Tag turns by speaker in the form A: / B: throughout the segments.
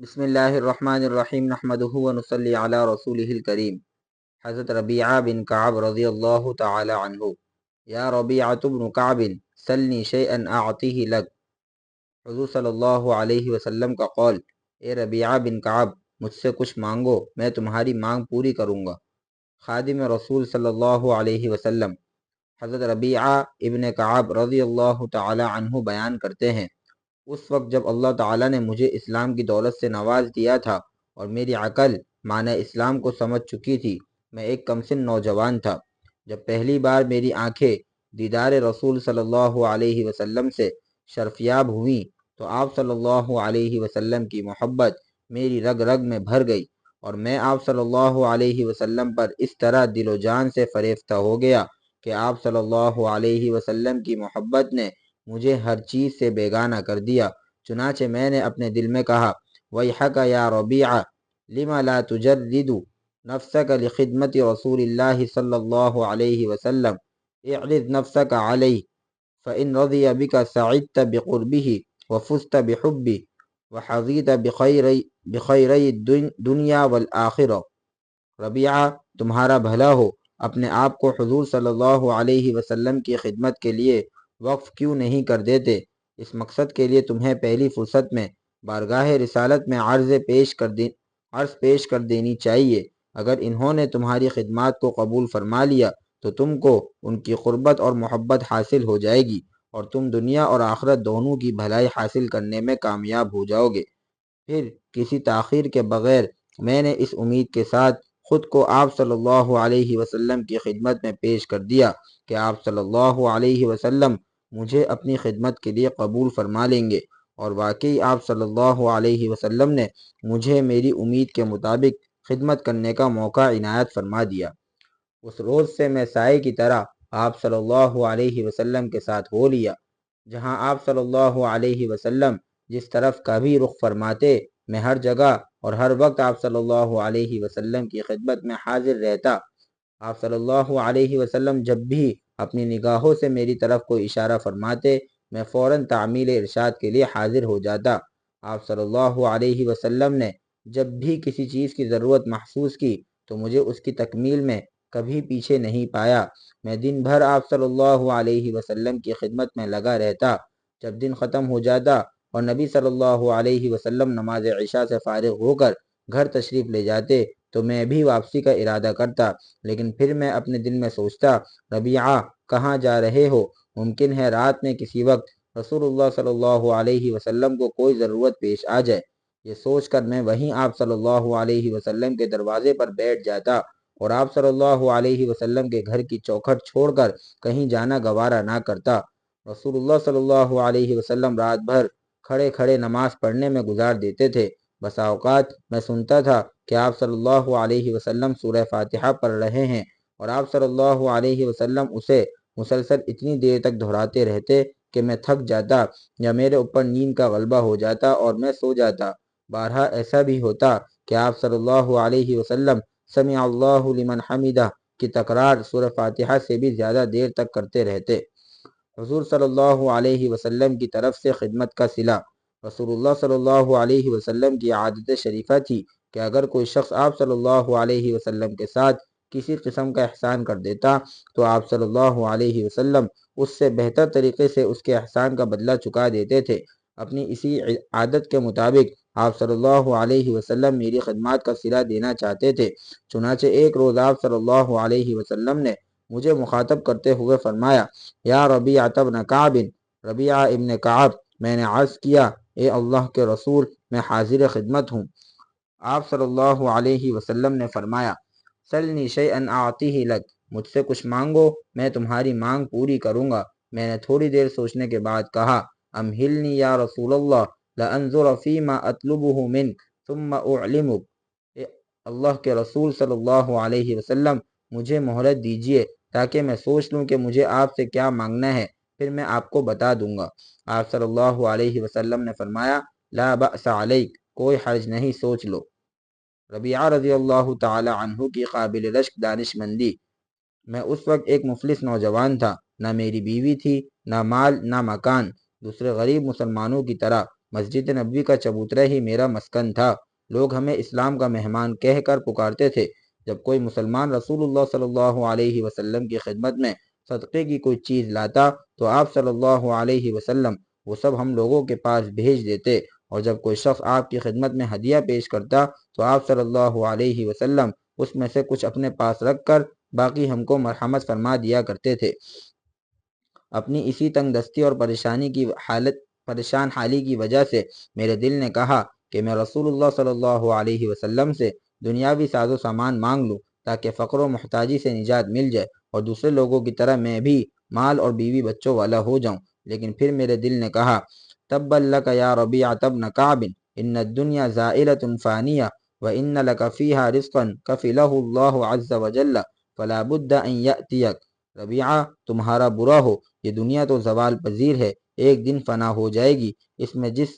A: بسم اللہ الرحمن الرحیم، نحمدہ و نصلی علی رسولہ الکریم. حضرت ربیعہ بن کعب رضی اللہ تعالی عنہ. یا ربیعہ بن کعب، سلنی شیئا اعطیہ لگ حضور صلی اللہ علیہ وسلم کا قول، اے ربیعہ بن کعب، مجھ سے کچھ مانگو، میں تمہاری مانگ پوری کروں گا. خادم رسول صلی اللہ علیہ وسلم. حضرت ربیعہ ابن کعب رضی اللہ تعالی عنہ بیان کرتے ہیں اس وقت جب اللہ تعالیٰ نے مجھے اسلام کی دولت سے نواز دیا تھا اور میری عقل معنی اسلام کو سمجھ چکی تھی، میں ایک کمسن نوجوان تھا۔ جب پہلی بار میری آنکھیں دیدار رسول صلی اللہ علیہ وسلم سے شرفیاب ہوئیں تو آپ صلی اللہ علیہ وسلم کی محبت میری رگ رگ میں بھر گئی اور میں آپ صلی اللہ علیہ وسلم پر اس طرح دل و جان سے فریفتہ ہو گیا کہ آپ صلی اللہ علیہ وسلم کی محبت نے مجھے ہر چیز سے بیگانہ کر دیا، چنانچہ میں نے اپنے دل میں کہا وَيْحَكَ يَا رَبِيعَ لِمَ لَا تُجَرِّدُ نَفْسَكَ لِخِدْمَةِ رَسُولِ اللَّهِ صلی اللہ علیہ وسلم، اعرض نفسك علیہ فإن رضی بك سعدت بقربه وفزت بحبه وحظیت بخیری الدنیا والآخرہ۔ ربیعہ، تمہارا بھلا ہو، اپنے آپ کو حضور صلی اللہ علیہ وسلم کی خدمت کے لیے وقف کیوں نہیں کر دیتے؟ اس مقصد کے لیے تمہیں پہلی فرصت میں بارگاہ رسالت میں عرض پیش کر دی عرض پیش کر دینی چاہیے۔ اگر انہوں نے تمہاری خدمات کو قبول فرما لیا، تو تم کو ان کی قربت اور محبت حاصل ہو جائے گی اور تم دنیا اور آخرت دونوں کی بھلائی حاصل کرنے میں کامیاب ہو جاؤ گے۔ پھر کسی تاخیر کے بغیر میں نے اس امید کے ساتھ خود کو آپ صلی اللہ علیہ وسلم کی خدمت میں پیش کر دیا کہ آپ صلی اللہ علیہ وسلم مجھے اپنی خدمت کے لیے قبول فرما لیں گے اور واقعی آپ صلی اللہ علیہ وسلم نے مجھے میری امید کے مطابق خدمت کرنے کا موقع عنایت فرما دیا۔ اس روز سے میں سائے کی طرح آپ صلی اللہ علیہ وسلم کے ساتھ ہو لیا، جہاں آپ صلی اللہ علیہ وسلم جس طرف کا بھی رخ فرماتے میں ہر جگہ اور ہر وقت آپ صلی اللہ علیہ وسلم کی خدمت میں حاضر رہتا۔ آپ صلی اللہ علیہ وسلم جب بھی اپنی نگاہوں سے میری طرف کوئی اشارہ فرماتے، میں فوراً تعمیل ارشاد کے لیے حاضر ہو جاتا۔ آپ صلی اللہ علیہ وسلم نے جب بھی کسی چیز کی ضرورت محسوس کی تو مجھے اس کی تکمیل میں کبھی پیچھے نہیں پایا۔ میں دن بھر آپ صلی اللہ علیہ وسلم کی خدمت میں لگا رہتا۔ جب دن ختم ہو جاتا اور نبی صلی اللہ علیہ وسلم نماز عشاء سے فارغ ہو کر گھر تشریف لے جاتے تو میں بھی واپسی کا ارادہ کرتا، لیکن پھر میں اپنے دل میں سوچتا، ربیعہ، کہاں جا رہے ہو؟ ممکن ہے رات میں کسی وقت رسول اللہ صلی اللہ علیہ وسلم کو کوئی ضرورت پیش آ جائے۔ یہ سوچ کر میں وہیں آپ صلی اللہ علیہ وسلم کے دروازے پر بیٹھ جاتا اور آپ صلی اللہ علیہ وسلم کے گھر کی چوکھٹ چھوڑ کر کہیں جانا گوارا نہ کرتا۔ رسول اللہ صلی اللہ علیہ وسلم رات بھر کھڑے کھڑے نماز پڑھنے میں گزار دیتے تھے۔ بسا اوقات میں سنتا تھا کہ آپ صلی اللہ علیہ وسلم سورہ فاتحہ پڑھ رہے ہیں اور آپ صلی اللہ علیہ وسلم اسے مسلسل اتنی دیر تک دہراتے رہتے کہ میں تھک جاتا یا میرے اوپر نیند کا غلبہ ہو جاتا اور میں سو جاتا۔ بارہا ایسا بھی ہوتا کہ آپ صلی اللہ علیہ وسلم سمع اللہ لمن حمیدہ کی تکرار سورہ فاتحہ سے بھی زیادہ دیر تک کرتے رہتے۔ حضور صلی اللہ علیہ وسلم کی طرف سے خدمت کا صلہ رسول اللہ صلی اللہ علیہ وسلم کی عادت شریفہ تھی کہ اگر کوئی شخص آپ صلی اللہ علیہ وسلم کے ساتھ کسی قسم کا احسان کر دیتا تو آپ صلی اللہ علیہ وسلم اس سے بہتر طریقے سے اس کے احسان کا بدلہ چکا دیتے تھے۔ اپنی اسی عادت کے مطابق آپ صلی اللہ علیہ وسلم میری خدمات کا صلہ دینا چاہتے تھے۔ چنانچہ ایک روز آپ صلی اللہ علیہ وسلم نے مجھے مخاطب کرتے ہوئے فرمایا، یا ربیع ابن کعب ربیع ابن کعب، میں نے عرض کیا، اے اللہ کے رسول، میں حاضر خدمت ہوں۔ آپ صلی اللہ علیہ وسلم نے فرمایا، سلنی شیئن آتی لگ مجھ سے کچھ مانگو، میں تمہاری مانگ پوری کروں گا۔ میں نے تھوڑی دیر سوچنے کے بعد کہا امہلنی یا رسول اللہ، لانظر فیما اطلبه منک، ثم اعلمک۔ اللہ کے رسول صلی اللہ علیہ وسلم مجھے مہلت دیجیے تاکہ میں سوچ لوں کہ مجھے آپ سے کیا مانگنا ہے، پھر میں آپ کو بتا دوں گا۔ آپ صلی اللہ علیہ وسلم نے فرمایا، لا بأس علیک، کوئی حرج نہیں، سوچ لو۔ ربیعہ رضی اللہ تعالی عنہ کی قابل رشک دانش مندی۔ میں اس وقت ایک مفلس نوجوان تھا۔ نہ میری بیوی تھی، نہ مال، نہ مکان۔ دوسرے غریب مسلمانوں کی طرح مسجد نبوی کا چبوترا ہی میرا مسکن تھا۔ لوگ ہمیں اسلام کا مہمان کہہ کر پکارتے تھے۔ جب کوئی مسلمان رسول اللہ صلی اللہ علیہ وسلم کی خدمت میں صدقے کی کوئی چیز لاتا تو آپ صلی اللہ علیہ وسلم وہ سب ہم لوگوں کے پاس بھیج دیتے اور جب کوئی شخص آپ کی خدمت میں ہدیہ پیش کرتا تو آپ صلی اللہ علیہ وسلم اس میں سے کچھ اپنے پاس رکھ کر باقی ہم کو مرحمت فرما دیا کرتے تھے۔ اپنی اسی تنگ دستی اور پریشانی کی حالت، پریشان حالی کی وجہ سے میرے دل نے کہا کہ میں رسول اللہ صلی اللہ علیہ وسلم سے دنیاوی ساز و سامان مانگ لوں تاکہ فقر و محتاجی سے نجات مل جائے اور دوسرے لوگوں کی طرح میں بھی مال اور بیوی بچوں والا ہو جاؤں۔ لیکن پھر میرے دل نے کہا تب اللہ یا ربیع تب نقاب، ان دنیا ذائلۃ فانیہ و ان لکفیہ رزقا کفلہ اللہ عز وجل فلا بد ان یأتیک۔ ربیعہ، تمہارا برا ہو، یہ دنیا تو زوال پذیر ہے، ایک دن فنا ہو جائے گی۔ اس میں جس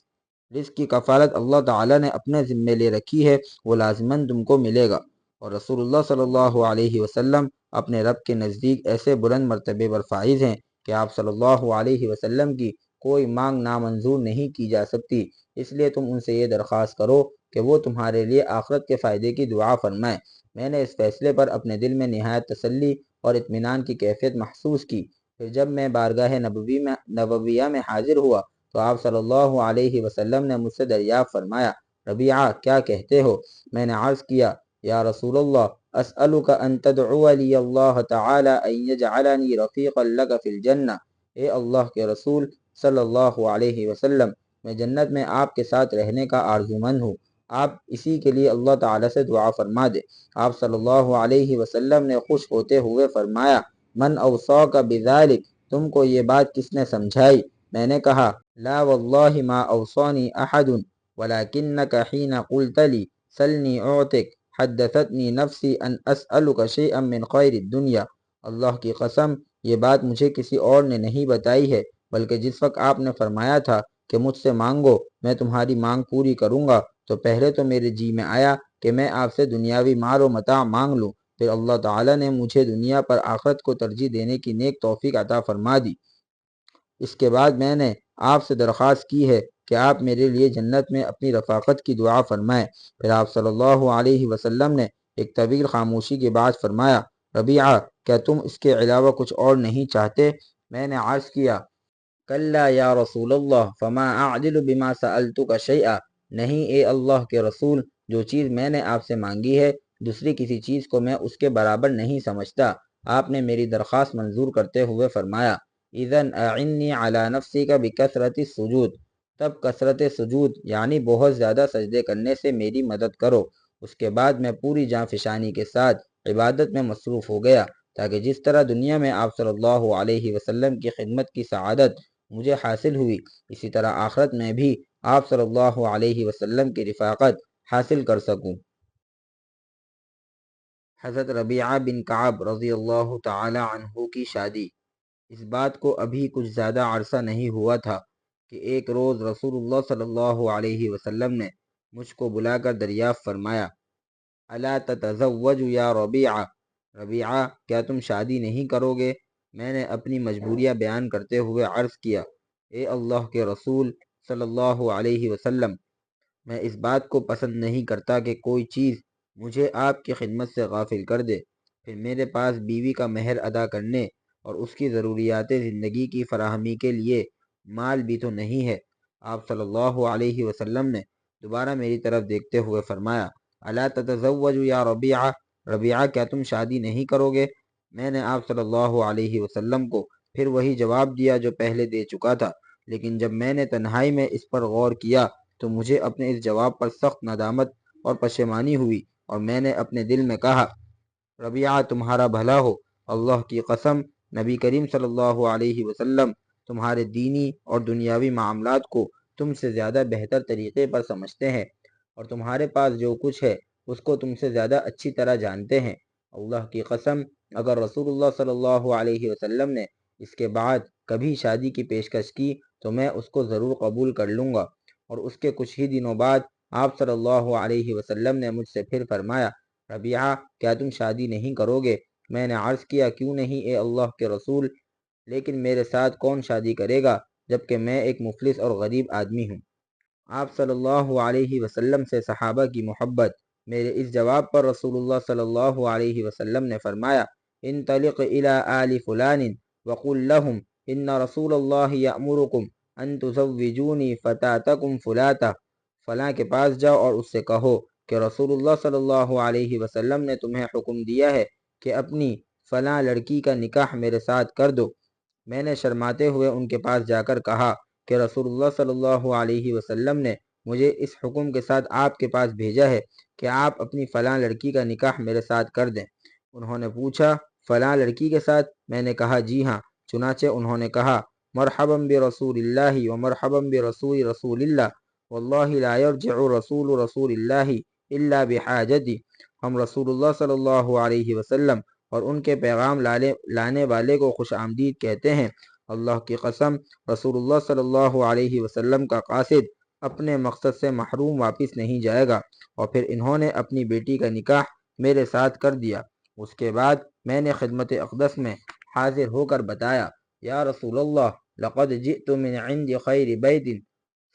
A: رزق کی کفالت اللہ تعالیٰ نے اپنے ذمے لے رکھی ہے، وہ لازماً تم کو ملے گا۔ اور رسول اللہ صلی اللہ علیہ وسلم اپنے رب کے نزدیک ایسے بلند مرتبے پر فائز ہیں کہ آپ صلی اللہ علیہ وسلم کی کوئی مانگ نامنظور نہیں کی جا سکتی۔ اس لیے تم ان سے یہ درخواست کرو کہ وہ تمہارے لیے آخرت کے فائدے کی دعا فرمائیں۔ میں نے اس فیصلے پر اپنے دل میں نہایت تسلی اور اطمینان کی کیفیت محسوس کی۔ پھر جب میں بارگاہ نبوی میں، نبویہ میں حاضر ہوا تو آپ صلی اللہ علیہ وسلم نے مجھ سے دریافت فرمایا، ربیعہ، کیا کہتے ہو؟ میں نے عرض کیا، یا رسول اللہ، اسألک ان تدعو لی اللہ تعالی ان یجعلنی رفیقا لک فی الجنہ۔ اے اللہ کے رسول صلی اللہ علیہ وسلم، میں جنت میں آپ کے ساتھ رہنے کا آرزومند ہوں۔ آپ اسی کے لیے اللہ تعالی سے دعا فرما دے۔ آپ صلی اللہ علیہ وسلم نے خوش ہوتے ہوئے فرمایا، من اوصاک بذالک تم کو یہ بات کس نے سمجھائی؟ میں نے کہا، لا واللہ ما اوصانی احد ولکنک حین قلت لی، سلنی اعتک حدثتنی نفسی ان اسألک شیئا من خیر الدنیا۔ اللہ کی قسم، یہ بات مجھے کسی اور نے نہیں بتائی ہے، بلکہ جس وقت آپ نے فرمایا تھا کہ مجھ سے مانگو، میں تمہاری مانگ پوری کروں گا، تو پہلے تو میرے جی میں آیا کہ میں آپ سے دنیاوی مار و متاع مانگ لوں۔ پھر اللہ تعالیٰ نے مجھے دنیا پر آخرت کو ترجیح دینے کی نیک توفیق عطا فرما دی۔ اس کے بعد میں نے آپ سے درخواست کی ہے کہ آپ میرے لیے جنت میں اپنی رفاقت کی دعا فرمائیں۔ پھر آپ صلی اللہ علیہ وسلم نے ایک طویل خاموشی کے بعد فرمایا، ربیعہ، کیا تم اس کے علاوہ کچھ اور نہیں چاہتے؟ میں نے عرض کیا، کلا یا رسول اللہ، فما اعدل بما سألتک شیئا۔ نہیں، اے اللہ کے رسول، جو چیز میں نے آپ سے مانگی ہے، دوسری کسی چیز کو میں اس کے برابر نہیں سمجھتا۔ آپ نے میری درخواست منظور کرتے ہوئے فرمایا اذن اعنی علی نفسی کا بکثرت السجود۔ تب کثرت سجود یعنی بہت زیادہ سجدے کرنے سے میری مدد کرو۔ اس کے بعد میں پوری جان فشانی کے ساتھ عبادت میں مصروف ہو گیا تاکہ جس طرح دنیا میں آپ صلی اللہ علیہ وسلم کی خدمت کی سعادت مجھے حاصل ہوئی، اسی طرح آخرت میں بھی آپ صلی اللہ علیہ وسلم کی رفاقت حاصل کر سکوں۔ حضرت ربیعہ بن کعب رضی اللہ تعالی عنہ کی شادی۔ اس بات کو ابھی کچھ زیادہ عرصہ نہیں ہوا تھا کہ ایک روز رسول اللہ صلی اللہ علیہ وسلم نے مجھ کو بلا کر دریافت فرمایا، الا تتزوج یا ربیعہ؟ ربیعہ، کیا تم شادی نہیں کرو گے؟ میں نے اپنی مجبوریہ بیان کرتے ہوئے عرض کیا، اے اللہ کے رسول صلی اللہ علیہ وسلم، میں اس بات کو پسند نہیں کرتا کہ کوئی چیز مجھے آپ کی خدمت سے غافل کر دے۔ پھر میرے پاس بیوی کا مہر ادا کرنے اور اس کی ضروریات زندگی کی فراہمی کے لیے مال بھی تو نہیں ہے۔ آپ صلی اللہ علیہ وسلم نے دوبارہ میری طرف دیکھتے ہوئے فرمایا اللہ تتزوج یا ربیعہ؟ ربیعہ کیا تم شادی نہیں کرو گے؟ میں نے آپ صلی اللہ علیہ وسلم کو پھر وہی جواب دیا جو پہلے دے چکا تھا، لیکن جب میں نے تنہائی میں اس پر غور کیا تو مجھے اپنے اس جواب پر سخت ندامت اور پشیمانی ہوئی اور میں نے اپنے دل میں کہا، ربیعہ تمہارا بھلا ہو، اللہ کی قسم نبی کریم صلی اللہ علیہ وسلم تمہارے دینی اور دنیاوی معاملات کو تم سے زیادہ بہتر طریقے پر سمجھتے ہیں اور تمہارے پاس جو کچھ ہے، اس کو تم سے زیادہ اچھی طرح جانتے ہیں۔ اللہ کی قسم، اگر رسول اللہ صلی اللہ علیہ وسلم نے اس کے بعد کبھی شادی کی پیشکش کی، تو میں اس کو ضرور قبول کر لوں گا۔ اور اس کے کچھ ہی دنوں بعد آپ صلی اللہ علیہ وسلم نے مجھ سے پھر فرمایا، ربیعہ، کیا تم شادی نہیں کرو گے؟ میں نے عرض کیا، کیوں نہیں اے اللہ کے رسول؟ لیکن میرے ساتھ کون شادی کرے گا جبکہ میں ایک مفلس اور غریب آدمی ہوں؟ آپ صلی اللہ علیہ وسلم سے صحابہ کی محبت میرے اس جواب پر رسول اللہ صلی اللہ علیہ وسلم نے فرمایا، ان طلق الى آل فلان وقل لهم ان رسول اللہ یأمرکم ان تزوجونی فتاتکم فلاتا، فلاں کے پاس جاؤ اور اس سے کہو کہ رسول اللہ صلی اللہ علیہ وسلم نے تمہیں حکم دیا ہے کہ اپنی فلاں لڑکی کا نکاح میرے ساتھ کر دو۔ میں نے شرماتے ہوئے ان کے پاس جا کر کہا کہ رسول اللہ صلی اللہ علیہ وسلم نے مجھے اس حکم کے ساتھ آپ کے پاس بھیجا ہے کہ آپ اپنی فلاں لڑکی کا نکاح میرے ساتھ کر دیں۔ انہوں نے پوچھا، فلاں لڑکی کے ساتھ؟ میں نے کہا جی ہاں۔ چنانچہ انہوں نے کہا، مرحبا برسول اللہ و مرحبا برسول رسول اللہ، واللہ لا يرجع رسول رسول اللہ الا بحاجتی۔ ہم رسول اللہ صلی اللہ علیہ وسلم اور ان کے پیغام لانے والے کو خوش آمدید کہتے ہیں۔ اللہ کی قسم رسول اللہ صلی اللہ علیہ وسلم کا قاصد اپنے مقصد سے محروم واپس نہیں جائے گا اور پھر انہوں نے اپنی بیٹی کا نکاح میرے ساتھ کر دیا۔ اس کے بعد میں نے خدمت اقدس میں حاضر ہو کر بتایا، یا رسول اللہ لقد جئت من عند خیر بیت،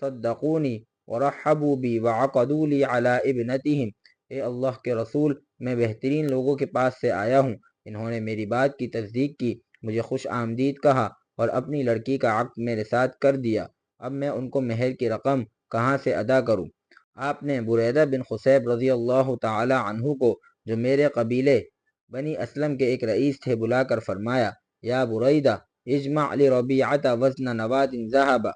A: صدقونی ورحبوا بی وعقدوا لی علی ابنتهم اے اللہ کے رسول، میں بہترین لوگوں کے پاس سے آیا ہوں۔ انہوں نے میری بات کی تصدیق کی، مجھے خوش آمدید کہا اور اپنی لڑکی کا عقد میرے ساتھ کر دیا۔ اب میں ان کو مہر کی رقم کہاں سے ادا کروں؟ آپ نے بریدہ بن خسیب رضی اللہ تعالی عنہ کو، جو میرے قبیلے بنی اسلم کے ایک رئیس تھے، بلا کر فرمایا، یا بریدہ، اجمع لربیعت وزن نوات ذہب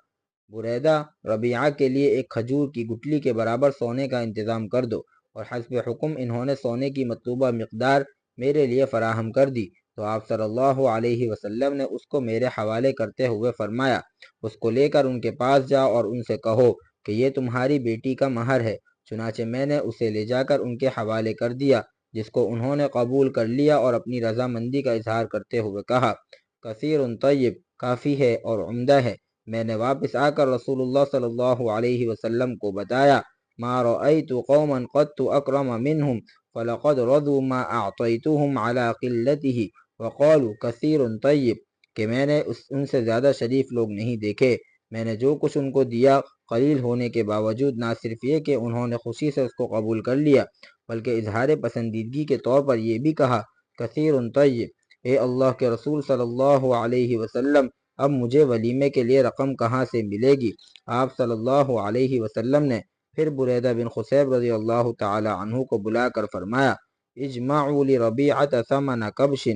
A: بریدہ ربیعہ کے لیے ایک کھجور کی گٹلی کے برابر سونے کا انتظام کر دو۔ اور حسب حکم انہوں نے سونے کی مطلوبہ مقدار میرے لیے فراہم کر دی۔ تو آپ صلی اللہ علیہ وسلم نے اس کو میرے حوالے کرتے ہوئے فرمایا، اس کو لے کر ان کے پاس جاؤ اور ان سے کہو کہ یہ تمہاری بیٹی کا مہر ہے۔ چنانچہ میں نے اسے لے جا کر ان کے حوالے کر دیا، جس کو انہوں نے قبول کر لیا اور اپنی رضامندی کا اظہار کرتے ہوئے کہا، کثیر طیب، کافی ہے اور عمدہ ہے۔ میں نے واپس آ کر رسول اللہ صلی اللہ علیہ وسلم کو بتایا ما رأيت قوما قد اکرم منهم، فلقد رضوا ما اعطيتهم على قلته، وقالوا كثير طيب. کہ میں نے ان سے زیادہ شریف لوگ نہیں دیکھے۔ میں نے جو کچھ ان کو دیا قلیل ہونے کے باوجود، نہ صرف یہ کہ انہوں نے خوشی سے اس کو قبول کر لیا، بلکہ اظہار پسندیدگی کے طور پر یہ بھی کہا، کثیر طیب، اے اللہ کے رسول صلی اللہ علیہ وسلم، اب مجھے ولیمے کے لیے رقم کہاں سے ملے گی؟ آپ صلی اللہ علیہ وسلم نے پھر بریدہ بن خسیب رضی اللہ تعالی عنہ کو بلا کر فرمایا، اجمعوا لربیعت ثمن کبش،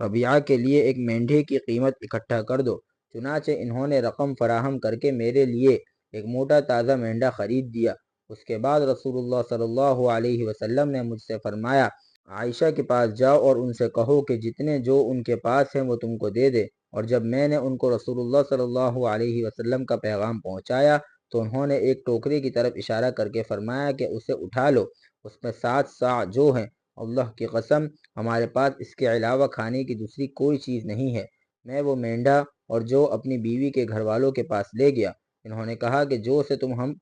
A: ربیعہ کے لیے ایک مینڈھے کی قیمت اکٹھا کر دو، چنانچہ انہوں نے رقم فراہم کر کے میرے لیے ایک موٹا تازہ مینڈا خرید دیا۔ اس کے بعد رسول اللہ صلی اللہ علیہ وسلم نے مجھ سے فرمایا، عائشہ کے پاس جاؤ اور ان سے کہو کہ جتنے جو ان کے پاس ہیں وہ تم کو دے دے۔ اور جب میں نے ان کو رسول اللہ صلی اللہ علیہ وسلم کا پیغام پہنچایا تو انہوں نے ایک ٹوکری کی طرف اشارہ کر کے فرمایا کہ اسے اٹھا لو، اس میں سات سا جو ہیں، اللہ کی قسم، ہمارے پاس اس کے علاوہ کھانے کی دوسری کوئی چیز نہیں ہے۔ میں وہ مینڈا اور جو اپنی بیوی کے گھر والوں کے پاس لے گیا۔ انہوں نے کہا کہ جو سے تم ہم،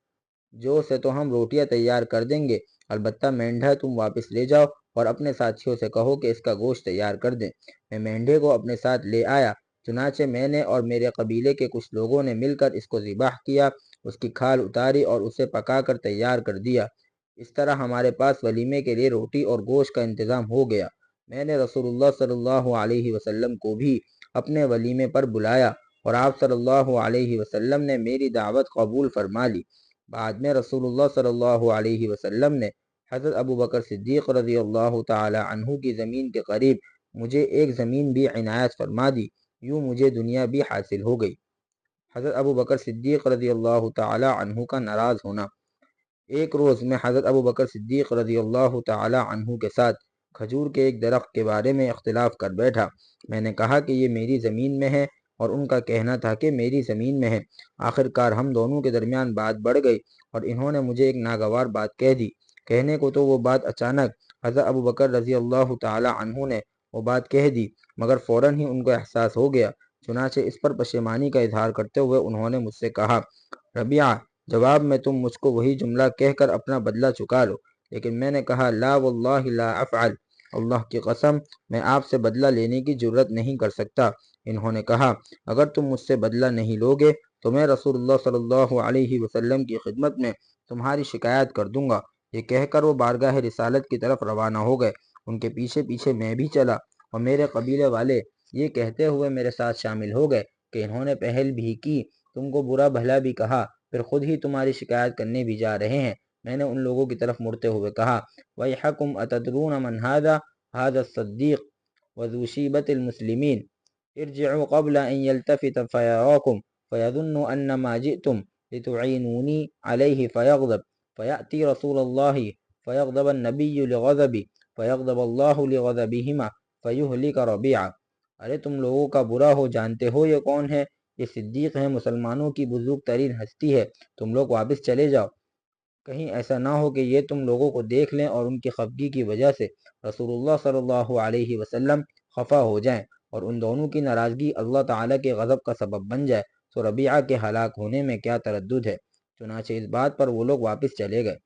A: جو سے تو ہم روٹیاں تیار کر دیں گے، البتہ مینڈا تم واپس لے جاؤ اور اپنے ساتھیوں سے کہو کہ اس کا گوشت تیار کر دیں۔ میں مینڈے کو اپنے ساتھ لے آیا، چنانچہ میں نے اور میرے قبیلے کے کچھ لوگوں نے مل کر اس کو ذبح کیا۔ اس کی کھال اتاری اور اسے پکا کر تیار کر دیا۔ اس طرح ہمارے پاس ولیمے کے لیے روٹی اور گوشت کا انتظام ہو گیا۔ میں نے رسول اللہ صلی اللہ علیہ وسلم کو بھی اپنے ولیمے پر بلایا اور آپ صلی اللہ علیہ وسلم نے میری دعوت قبول فرما لی۔ بعد میں رسول اللہ صلی اللہ علیہ وسلم نے حضرت ابو بکر صدیق رضی اللہ تعالی عنہ کی زمین کے قریب مجھے ایک زمین بھی عنایت فرما دی۔ یوں مجھے دنیا بھی حاصل ہو گئی۔ حضرت ابو بکر صدیق رضی اللہ تعالی عنہ کا ناراض ہونا۔ ایک روز میں حضرت ابو بکر صدیق رضی اللہ تعالی عنہ کے ساتھ کھجور کے ایک درخت کے بارے میں اختلاف کر بیٹھا۔ میں نے کہا کہ یہ میری زمین میں ہے اور ان کا کہنا تھا کہ میری زمین میں ہے۔ آخر کار ہم دونوں کے درمیان بات بڑھ گئی اور انہوں نے مجھے ایک ناگوار بات کہہ دی۔ کہنے کو تو وہ بات اچانک حضرت ابو بکر رضی اللہ تعالی عنہ نے وہ بات کہہ دی، مگر فوراً ہی ان کو احساس ہو گیا۔ چنانچہ اس پر پشیمانی کا اظہار کرتے ہوئے انہوں نے مجھ سے کہا، ربیعہ، جواب میں تم مجھ کو وہی جملہ کہہ کر اپنا بدلہ چکا لو۔ لیکن میں نے کہا، لا واللہ لا افعل۔ اللہ کی قسم، میں آپ سے بدلہ لینے کی ضرورت نہیں کر سکتا۔ انہوں نے کہا، اگر تم مجھ سے بدلہ نہیں لوگے، تو میں رسول اللہ صلی اللہ علیہ وسلم کی خدمت میں تمہاری شکایت کر دوں گا۔ یہ کہہ کر وہ بارگاہ رسالت کی طرف روانہ ہو گئے۔ ان کے پیچھے پیچھے میں بھی چلا اور میرے قبیلے والے یہ کہتے ہوئے میرے ساتھ شامل ہو گئے کہ انہوں نے پہل بھی کی، تم کو برا بھلا بھی کہا، پھر خود ہی تمہاری شکایت کرنے بھی جا رہے ہیں۔ میں نے ان لوگوں کی طرف مڑتے ہوئے کہا، وَيْحَكُمْ أَتَدْرُونَ مَنْ هَذَا؟ هَذَا الصَّدِّيقِ وَذُو شِيبَةِ الْمُسْلِمِينَ۔ ارجعوا قبل أن يلتفت فيراكم فيظن أن ما جئتم لتعينوني عليه فيغضب۔ فيأتي رسول الله فيغضب النبي لغضبي فيغضب الله لغضبهما فيهلك ربيعا۔ ارے تم لوگوں کا برا ہو جانتے ہو یہ کون ہے؟ یہ صدیق ہے مسلمانوں کی بزرگ ترین ہستی ہے، تم لوگ واپس چلے جاؤ۔ کہیں ایسا نہ ہو کہ یہ تم لوگوں کو دیکھ لیں اور ان کی خفگی کی وجہ سے رسول اللہ صلی اللہ علیہ وسلم خفا ہو جائیں اور ان دونوں کی ناراضگی اللہ تعالیٰ کے غضب کا سبب بن جائے۔ تو ربیعہ کے ہلاک ہونے میں کیا تردد ہے؟ چنانچہ اس بات پر وہ لوگ واپس چلے گئے۔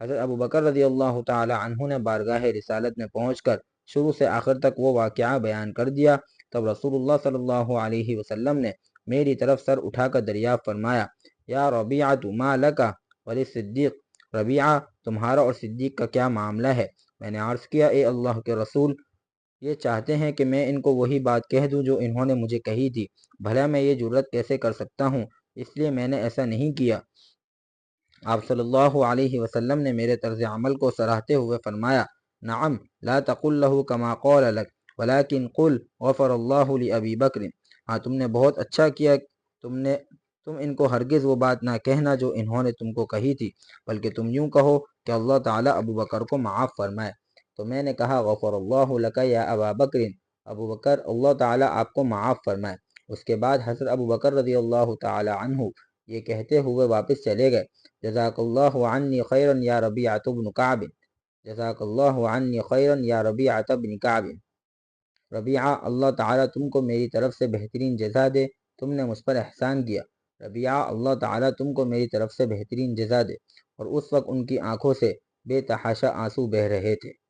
A: حضرت ابو بکر رضی اللہ تعالی عنہ نے بارگاہ رسالت میں پہنچ کر شروع سے آخر تک وہ واقعہ بیان کر دیا۔ تب رسول اللہ صلی اللہ علیہ وسلم نے میری طرف سر اٹھا کر دریافت فرمایا، یا ربیعہ ما لکا ولی صدیق، ربیعہ تمہارا اور صدیق کا کیا معاملہ ہے؟ میں نے عرض کیا، اے اللہ کے رسول، یہ چاہتے ہیں کہ میں ان کو وہی بات کہہ دوں جو انہوں نے مجھے کہی تھی۔ بھلا میں یہ جرت کیسے کر سکتا ہوں؟ اس لیے میں نے ایسا نہیں کیا۔ آپ صلی اللہ علیہ وسلم نے میرے طرز عمل کو سراہتے ہوئے فرمایا نعم، لا تقل له كما قول لك، ولكن قل غفر الله لأبي بکر ہاں تم نے بہت اچھا کیا، تم نے، تم ان کو ہرگز وہ بات نہ کہنا جو انہوں نے تم کو کہی تھی، بلکہ تم یوں کہو کہ اللہ تعالیٰ ابو بکر کو معاف فرمائے۔ تو میں نے کہا، غفر اللہ لک یا ابا بکر، ابو بکر، اللہ تعالیٰ آپ کو معاف فرمائے۔ اس کے بعد حضرت ابو بکر رضی اللہ تعالی عنہ یہ کہتے ہوئے واپس چلے گئے۔ جزاک اللہ عنی خیرن یا ربیعت بن کعب۔ جزاک اللہ عنی خیرن یا ربیعہ بن کعب۔ ربیعہ، اللہ تعالیٰ تم کو میری طرف سے بہترین جزا دے، تم نے مجھ پر احسان کیا۔ ربیعہ، اللہ تعالیٰ تم کو میری طرف سے بہترین جزا دے۔ اور اس وقت ان کی آنکھوں سے بے تحاشا آنسو بہہ رہے تھے۔